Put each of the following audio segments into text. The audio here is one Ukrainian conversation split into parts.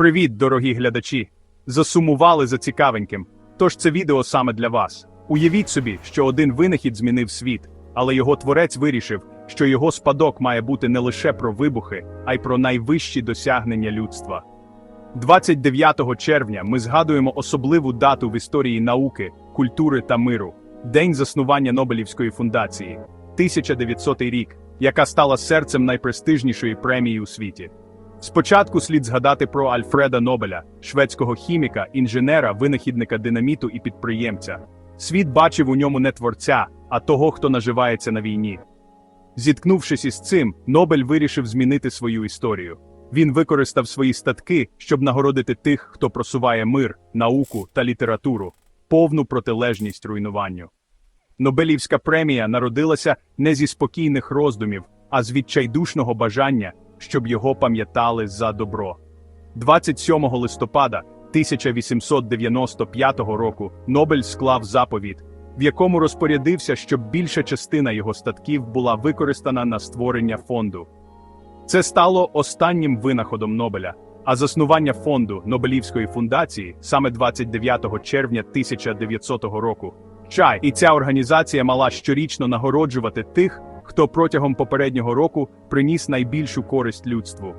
Привіт, дорогі глядачі! Засумували за цікавеньким. Тож це відео саме для вас. Уявіть собі, що один винахід змінив світ, але його творець вирішив, що його спадок має бути не лише про вибухи, а й про найвищі досягнення людства. 29 червня ми згадуємо особливу дату в історії науки, культури та миру День заснування Нобелівської фундації, 1900 рік, яка стала серцем найпрестижнішої премії у світі. Спочатку слід згадати про Альфреда Нобеля, шведського хіміка, інженера, винахідника динаміту і підприємця. Світ бачив у ньому не творця, а того, хто наживається на війні. Зіткнувшись із цим, Нобель вирішив змінити свою історію. Він використав свої статки, щоб нагородити тих, хто просуває мир, науку та літературу, повну протилежність руйнуванню. Нобелівська премія народилася не зі спокійних роздумів, а з відчайдушного бажання, щоб його пам'ятали за добро. 27 листопада 1895 року Нобель склав заповіт, в якому розпорядився, щоб більша частина його статків була використана на створення фонду. Це стало останнім винаходом Нобеля, а заснування фонду Нобелівської фундації саме 29 червня 1900 року. Чай, і ця організація мала щорічно нагороджувати тих, хто протягом попереднього року приніс найбільшу користь людству.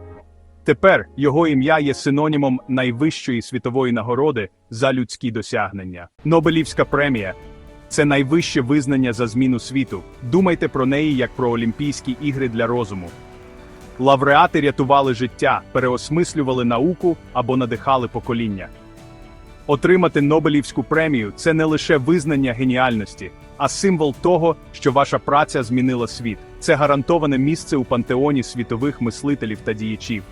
Тепер його ім'я є синонімом найвищої світової нагороди за людські досягнення. Нобелівська премія це найвище визнання за зміну світу. Думайте про неї як про Олімпійські ігри для розуму. Лауреати рятували життя, переосмислювали науку або надихали покоління. Отримати Нобелівську премію це не лише визнання геніальності, а символ того, що ваша праця змінила світ. Це гарантоване місце у пантеоні світових мислителів та діячів.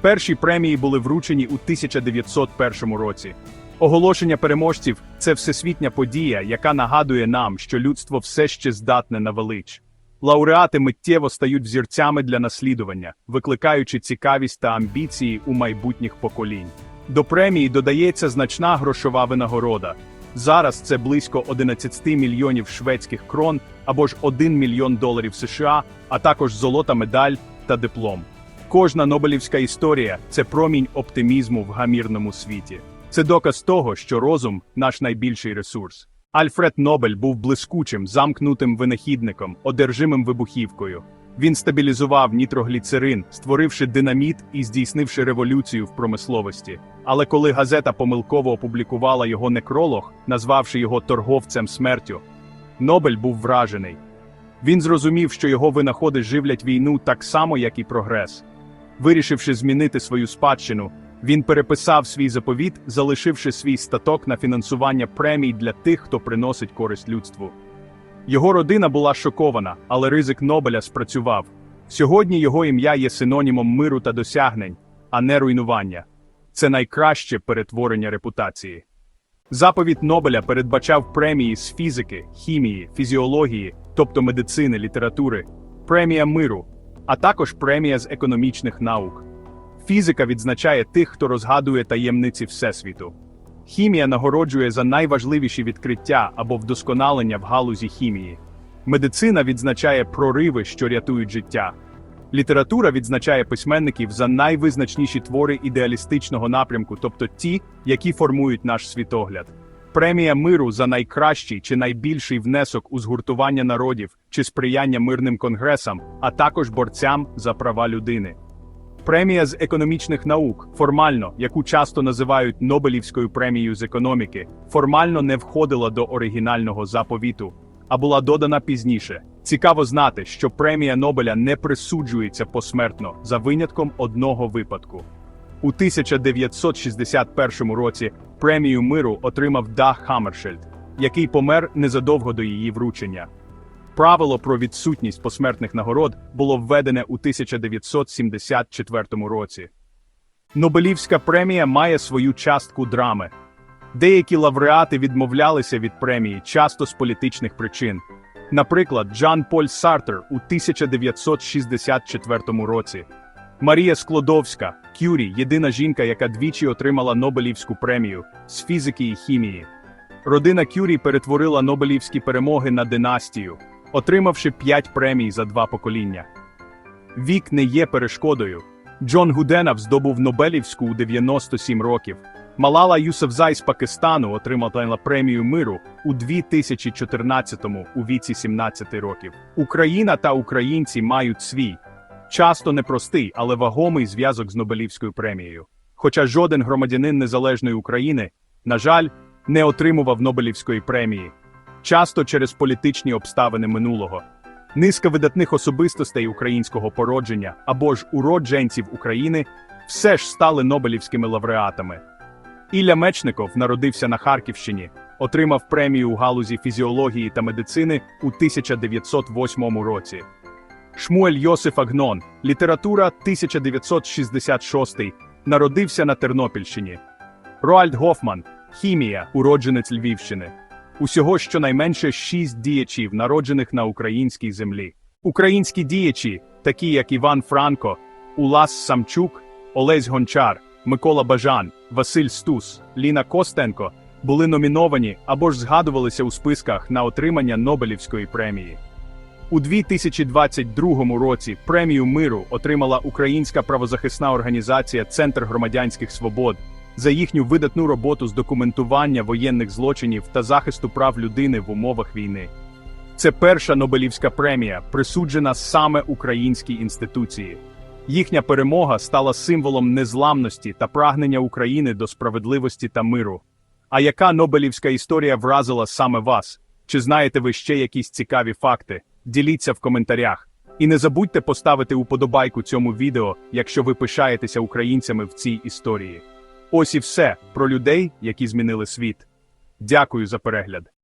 Перші премії були вручені у 1901 році. Оголошення переможців це всесвітня подія, яка нагадує нам, що людство все ще здатне на велич. Лауреати миттєво стають взірцями для наслідування, викликаючи цікавість та амбіції у майбутніх поколінь. До премії додається значна грошова винагорода. Зараз це близько 11 мільйонів шведських крон або ж 1 мільйон доларів США, а також золота медаль та диплом. Кожна Нобелівська історія це промінь оптимізму в гамірному світі. Це доказ того, що розум наш найбільший ресурс. Альфред Нобель був блискучим, замкнутим винахідником, одержимим вибухівкою. Він стабілізував нітрогліцерин, створивши динаміт і здійснивши революцію в промисловості. Але коли газета помилково опублікувала його некролог, назвавши його торговцем смертю, Нобель був вражений. Він зрозумів, що його винаходи живлять війну так само, як і прогрес. Вирішивши змінити свою спадщину, він переписав свій заповіт, залишивши свій статок на фінансування премій для тих, хто приносить користь людству. Його родина була шокована, але ризик Нобеля спрацював. Сьогодні його ім'я є синонімом миру та досягнень, а не руйнування. Це найкраще перетворення репутації. Заповіт Нобеля передбачав премії з фізики, хімії, фізіології, тобто медицини, літератури, премія миру, а також премія з економічних наук. Фізика відзначає тих, хто розгадує таємниці Всесвіту. Хімія нагороджує за найважливіші відкриття або вдосконалення в галузі хімії. Медицина відзначає прориви, що рятують життя. Література відзначає письменників за найвизначніші твори ідеалістичного напрямку, тобто ті, які формують наш світогляд. Премія миру за найкращий чи найбільший внесок у згуртування народів чи сприяння мирним конгресам, а також борцям за права людини. Премія з економічних наук, формально, яку часто називають Нобелівською премією з економіки, формально не входила до оригінального заповіту, а була додана пізніше. Цікаво знати, що премія Нобеля не присуджується посмертно за винятком одного випадку. У 1961 році премію миру отримав Дах Хаммершельд, який помер незадовго до її вручення. Правило про відсутність посмертних нагород було введене у 1974 році. Нобелівська премія має свою частку драми. Деякі лауреати відмовлялися від премії часто з політичних причин. Наприклад, Джан Поль Сартер у 1964 році. Марія Склодовська, Кюрі, єдина жінка, яка двічі отримала Нобелівську премію з фізики і хімії. Родина Кюрі перетворила Нобелівські перемоги на династію, отримавши п'ять премій за два покоління. Вік не є перешкодою, Джон Гуденов здобув Нобелівську у 97 років. Малала Юсефзай з Пакистану отримала премію миру у 2014-му у віці 17 років. Україна та українці мають свій, часто непростий, але вагомий зв'язок з Нобелівською премією. Хоча жоден громадянин незалежної України, на жаль, не отримував Нобелівської премії, часто через політичні обставини минулого. Низка видатних особистостей українського породження або ж уродженців України все ж стали Нобелівськими лауреатами. Ілля Мечников народився на Харківщині, отримав премію у галузі фізіології та медицини у 1908 році. Шмуель Йосиф Агнон, література 1966, народився на Тернопільщині. Роальд Гофман, хімія, уродженець Львівщини. Усього щонайменше шість діячів, народжених на українській землі. Українські діячі, такі як Іван Франко, Улас Самчук, Олесь Гончар, Микола Бажан, Василь Стус, Ліна Костенко, були номіновані або ж згадувалися у списках на отримання Нобелівської премії. У 2022 році премію миру отримала українська правозахисна організація Центр громадянських свобод за їхню видатну роботу з документування воєнних злочинів та захисту прав людини в умовах війни. Це перша Нобелівська премія, присуджена саме українській інституції. Їхня перемога стала символом незламності та прагнення України до справедливості та миру. А яка Нобелівська історія вразила саме вас? Чи знаєте ви ще якісь цікаві факти? Діліться в коментарях. І не забудьте поставити уподобайку цьому відео, якщо ви пишаєтеся українцями в цій історії. Ось і все про людей, які змінили світ. Дякую за перегляд.